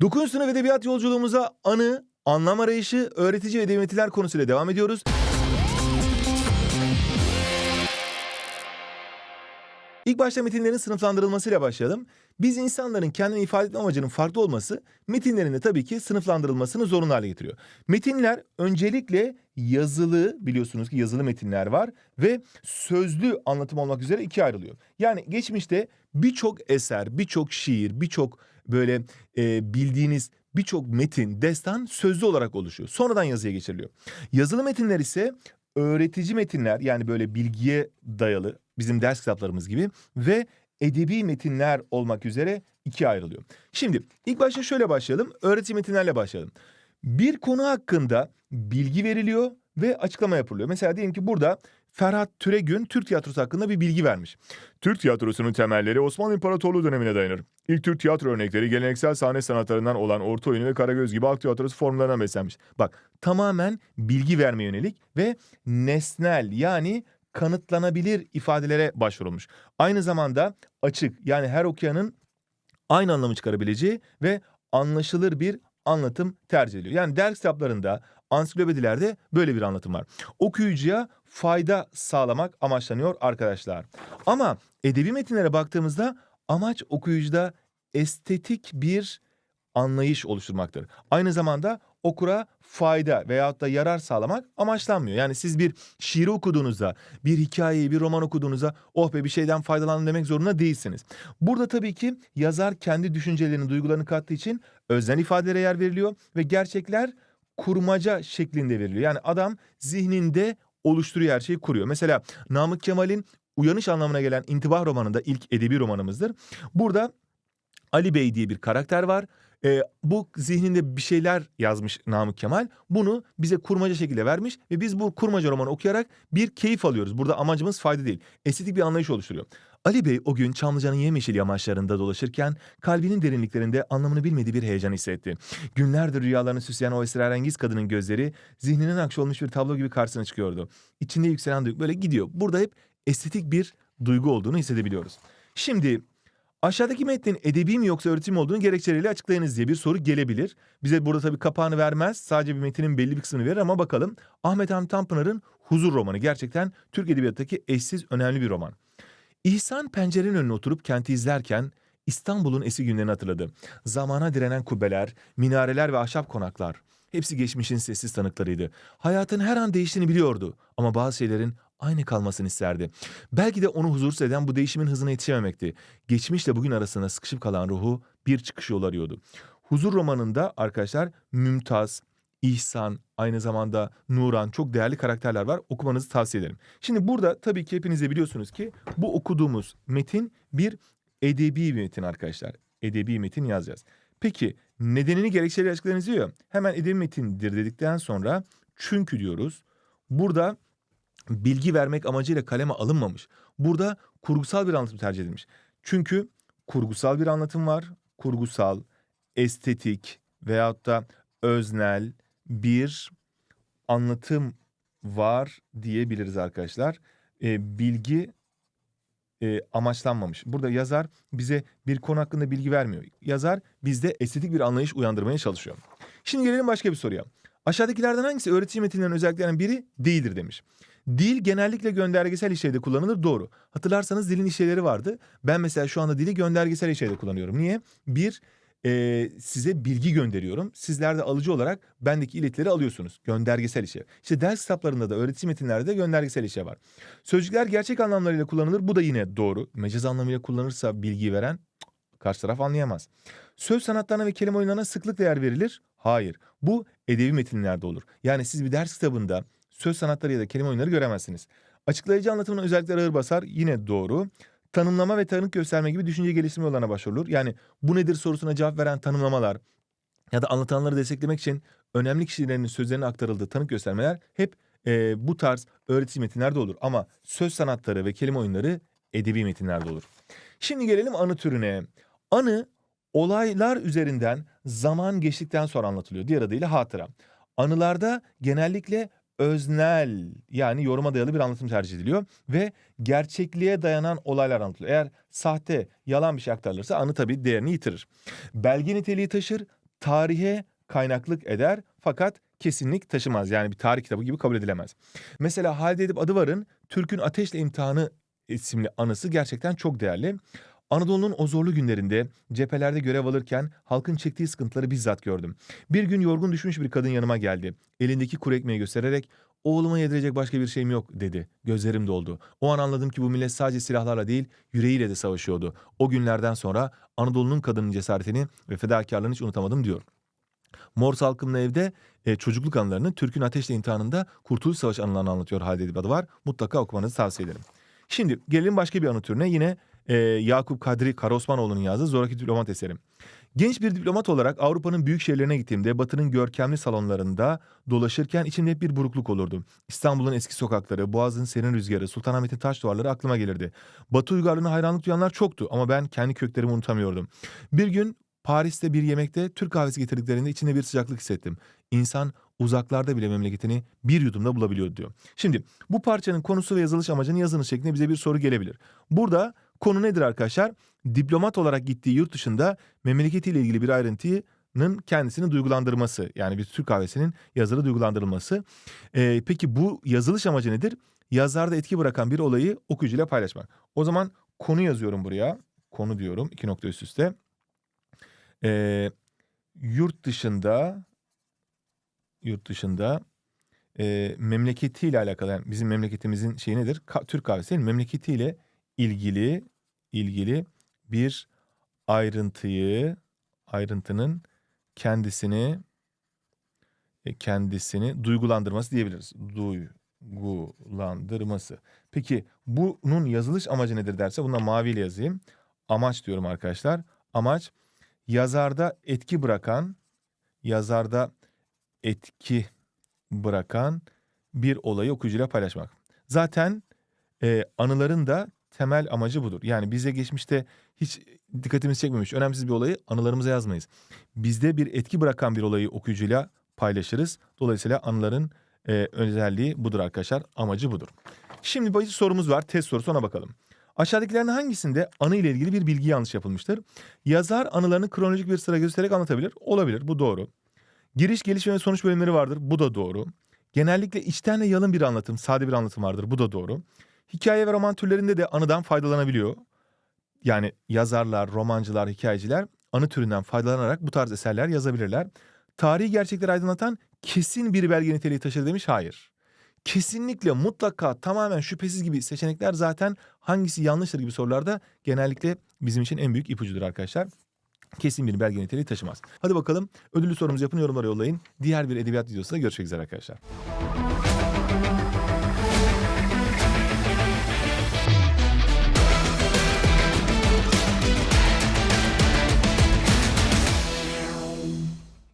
9. sınıf edebiyat yolculuğumuza anı, anlam arayışı, öğretici metinler konusuyla devam ediyoruz. İlk başta metinlerin sınıflandırılmasıyla başlayalım. Biz insanların kendini ifade etme amacının farklı olması metinlerin de tabii ki sınıflandırılmasını zorunlu hale getiriyor. Metinler öncelikle yazılı biliyorsunuz ki yazılı metinler var ve sözlü anlatım olmak üzere ikiye ayrılıyor. Yani geçmişte birçok eser, birçok şiir, birçok böyle e, bildiğiniz birçok metin, destan sözlü olarak oluşuyor. Sonradan yazıya geçiriliyor. Yazılı metinler ise öğretici metinler yani böyle bilgiye dayalı bizim ders kitaplarımız gibi ve edebi metinler olmak üzere ikiye ayrılıyor. Şimdi ilk başta şöyle başlayalım. Öğretici metinlerle başlayalım. Bir konu hakkında bilgi veriliyor ve açıklama yapılıyor. Mesela diyelim ki burada Ferhat Türegün Türk tiyatrosu hakkında bir bilgi vermiş. Türk tiyatrosunun temelleri Osmanlı İmparatorluğu dönemine dayanır. İlk Türk tiyatro örnekleri geleneksel sahne sanatlarından olan orta oyunu ve karagöz gibi halk tiyatrosu formlarına beslenmiş. Bak tamamen bilgi vermeye yönelik ve nesnel yani kanıtlanabilir ifadelere başvurulmuş. Aynı zamanda açık yani her okuyanın aynı anlamı çıkarabileceği ve anlaşılır bir anlatım tercih ediliyor. Yani ders kitaplarında, ansiklopedilerde böyle bir anlatım var. Okuyucuya fayda sağlamak amaçlanıyor arkadaşlar. Ama edebi metinlere baktığımızda amaç okuyucuda estetik bir anlayış oluşturmaktır. Aynı zamanda okura fayda veyahut da yarar sağlamak amaçlanmıyor. Yani siz bir şiiri okuduğunuzda, bir hikayeyi, bir roman okuduğunuzda oh be bir şeyden faydalandım demek zorunda değilsiniz. Burada tabii ki yazar kendi düşüncelerini, duygularını kattığı için öznel ifadelere yer veriliyor ve gerçekler kurmaca şeklinde veriliyor. Yani adam zihninde oluşturuyor her şeyi kuruyor. Mesela Namık Kemal'in Uyanış anlamına gelen İntibah romanında ilk edebi romanımızdır. Burada Ali Bey diye bir karakter var. Ee, bu zihninde bir şeyler yazmış Namık Kemal. Bunu bize kurmaca şekilde vermiş ve biz bu kurmaca romanı okuyarak bir keyif alıyoruz. Burada amacımız fayda değil. Estetik bir anlayış oluşturuyor. Ali Bey o gün Çamlıca'nın yemyeşil yamaçlarında dolaşırken kalbinin derinliklerinde anlamını bilmediği bir heyecan hissetti. Günlerdir rüyalarını süsleyen o esrarengiz kadının gözleri zihninin akşolmuş bir tablo gibi karşısına çıkıyordu. İçinde yükselen duygu böyle gidiyor. Burada hep estetik bir duygu olduğunu hissedebiliyoruz. Şimdi Aşağıdaki metnin edebi mi yoksa öğretim olduğunu gerekçeleriyle açıklayınız diye bir soru gelebilir. Bize burada tabii kapağını vermez. Sadece bir metinin belli bir kısmını verir ama bakalım. Ahmet Hamdi Tanpınar'ın Huzur romanı gerçekten Türk Edebiyatı'ndaki eşsiz önemli bir roman. İhsan pencerenin önüne oturup kenti izlerken İstanbul'un eski günlerini hatırladı. Zamana direnen kubbeler, minareler ve ahşap konaklar. Hepsi geçmişin sessiz tanıklarıydı. Hayatın her an değiştiğini biliyordu ama bazı şeylerin aynı kalmasını isterdi. Belki de onu huzursuz eden bu değişimin hızına yetişememekti. Geçmişle bugün arasında sıkışıp kalan ruhu bir çıkış yolu arıyordu. Huzur romanında arkadaşlar Mümtaz, İhsan, aynı zamanda Nuran çok değerli karakterler var. Okumanızı tavsiye ederim. Şimdi burada tabii ki hepiniz de biliyorsunuz ki bu okuduğumuz metin bir edebi bir metin arkadaşlar. Edebi metin yazacağız. Peki nedenini gerekçeleri açıklarınız diyor. Hemen edebi metindir dedikten sonra çünkü diyoruz. Burada bilgi vermek amacıyla kaleme alınmamış. Burada kurgusal bir anlatım tercih edilmiş. Çünkü kurgusal bir anlatım var. Kurgusal, estetik veyahut da öznel bir anlatım var diyebiliriz arkadaşlar. Ee, bilgi e, amaçlanmamış. Burada yazar bize bir konu hakkında bilgi vermiyor. Yazar bizde estetik bir anlayış uyandırmaya çalışıyor. Şimdi gelelim başka bir soruya. Aşağıdakilerden hangisi öğretici metinlerin özelliklerinden biri değildir demiş. Dil genellikle göndergesel işlevde kullanılır doğru. Hatırlarsanız dilin işlevleri vardı. Ben mesela şu anda dili göndergesel işlevde kullanıyorum. Niye? Bir, e, size bilgi gönderiyorum. Sizler de alıcı olarak bendeki iletileri alıyorsunuz. Göndergesel işe. İşte ders kitaplarında da öğretici metinlerde de göndergesel işe var. Sözcükler gerçek anlamlarıyla kullanılır. Bu da yine doğru. Mecaz anlamıyla kullanırsa bilgi veren karşı taraf anlayamaz. Söz sanatlarına ve kelime oyunlarına sıklık değer verilir. Hayır. Bu edebi metinlerde olur. Yani siz bir ders kitabında söz sanatları ya da kelime oyunları göremezsiniz. Açıklayıcı anlatımın özellikleri ağır basar. Yine doğru tanımlama ve tanık gösterme gibi düşünce geliştirme yollarına başvurulur. Yani bu nedir sorusuna cevap veren tanımlamalar ya da anlatılanları desteklemek için önemli kişilerin sözlerine aktarıldığı tanık göstermeler hep e, bu tarz öğretici metinlerde olur. Ama söz sanatları ve kelime oyunları edebi metinlerde olur. Şimdi gelelim anı türüne. Anı olaylar üzerinden zaman geçtikten sonra anlatılıyor. Diğer adıyla hatıra. Anılarda genellikle öznel yani yoruma dayalı bir anlatım tercih ediliyor ve gerçekliğe dayanan olaylar anlatılıyor. Eğer sahte, yalan bir şey aktarılırsa anı tabii değerini yitirir. Belge niteliği taşır, tarihe kaynaklık eder fakat kesinlik taşımaz. Yani bir tarih kitabı gibi kabul edilemez. Mesela Halide Edip Adıvar'ın Türk'ün Ateşle İmtihanı isimli anısı gerçekten çok değerli. Anadolu'nun o zorlu günlerinde cephelerde görev alırken halkın çektiği sıkıntıları bizzat gördüm. Bir gün yorgun düşmüş bir kadın yanıma geldi. Elindeki kuru ekmeği göstererek oğluma yedirecek başka bir şeyim yok dedi. Gözlerim doldu. O an anladım ki bu millet sadece silahlarla değil yüreğiyle de savaşıyordu. O günlerden sonra Anadolu'nun kadının cesaretini ve fedakarlığını hiç unutamadım diyor. Morse halkının evde e, çocukluk anılarını Türk'ün Ateşle imtihanında Kurtuluş Savaşı anılarını anlatıyor Halide Edip Adıvar. Mutlaka okumanızı tavsiye ederim. Şimdi gelelim başka bir anı türüne. Yine e, Yakup Kadri Karaosmanoğlu'nun yazdığı Zoraki Diplomat eseri. Genç bir diplomat olarak Avrupa'nın büyük şehirlerine gittiğimde Batı'nın görkemli salonlarında dolaşırken içimde hep bir burukluk olurdu. İstanbul'un eski sokakları, Boğaz'ın serin rüzgarı, Sultanahmet'in taş duvarları aklıma gelirdi. Batı uygarlığına hayranlık duyanlar çoktu ama ben kendi köklerimi unutamıyordum. Bir gün Paris'te bir yemekte Türk kahvesi getirdiklerinde içinde bir sıcaklık hissettim. İnsan uzaklarda bile memleketini bir yudumda bulabiliyor diyor. Şimdi bu parçanın konusu ve yazılış amacının yazılış şeklinde bize bir soru gelebilir. Burada konu nedir arkadaşlar? Diplomat olarak gittiği yurt dışında memleketiyle ilgili bir ayrıntının kendisini duygulandırması. Yani bir Türk kahvesinin yazılı duygulandırılması. Ee, peki bu yazılış amacı nedir? Yazarda etki bırakan bir olayı okuyucuyla paylaşmak. O zaman konu yazıyorum buraya. Konu diyorum iki nokta üst üste. Ee, yurt dışında yurt dışında e, memleketiyle alakalı yani bizim memleketimizin şeyi nedir? Ka- Türk kahvesi değil mi? Memleketiyle ilgili ilgili bir ayrıntıyı ayrıntının kendisini e, kendisini duygulandırması diyebiliriz. Duygulandırması. Peki bunun yazılış amacı nedir derse buna maviyle yazayım. Amaç diyorum arkadaşlar. Amaç yazarda etki bırakan yazarda etki bırakan bir olayı okuyucuyla paylaşmak. Zaten e, anıların da temel amacı budur. Yani bize geçmişte hiç dikkatimizi çekmemiş, önemsiz bir olayı anılarımıza yazmayız. Bizde bir etki bırakan bir olayı okuyucuyla paylaşırız. Dolayısıyla anıların e, özelliği budur arkadaşlar, amacı budur. Şimdi bir sorumuz var, test sorusu ona bakalım. Aşağıdakilerin hangisinde anı ile ilgili bir bilgi yanlış yapılmıştır? Yazar anılarını kronolojik bir sıra göstererek anlatabilir. Olabilir, bu doğru. Giriş, gelişme ve sonuç bölümleri vardır. Bu da doğru. Genellikle içten ve yalın bir anlatım, sade bir anlatım vardır. Bu da doğru. Hikaye ve roman türlerinde de anıdan faydalanabiliyor. Yani yazarlar, romancılar, hikayeciler anı türünden faydalanarak bu tarz eserler yazabilirler. Tarihi gerçekleri aydınlatan kesin bir belge niteliği taşır demiş. Hayır. Kesinlikle mutlaka tamamen şüphesiz gibi seçenekler zaten hangisi yanlıştır gibi sorularda genellikle bizim için en büyük ipucudur arkadaşlar kesin bir belge niteliği taşımaz. Hadi bakalım ödüllü sorumuzu yapın yorumlara yollayın. Diğer bir edebiyat videosunda görüşmek üzere arkadaşlar.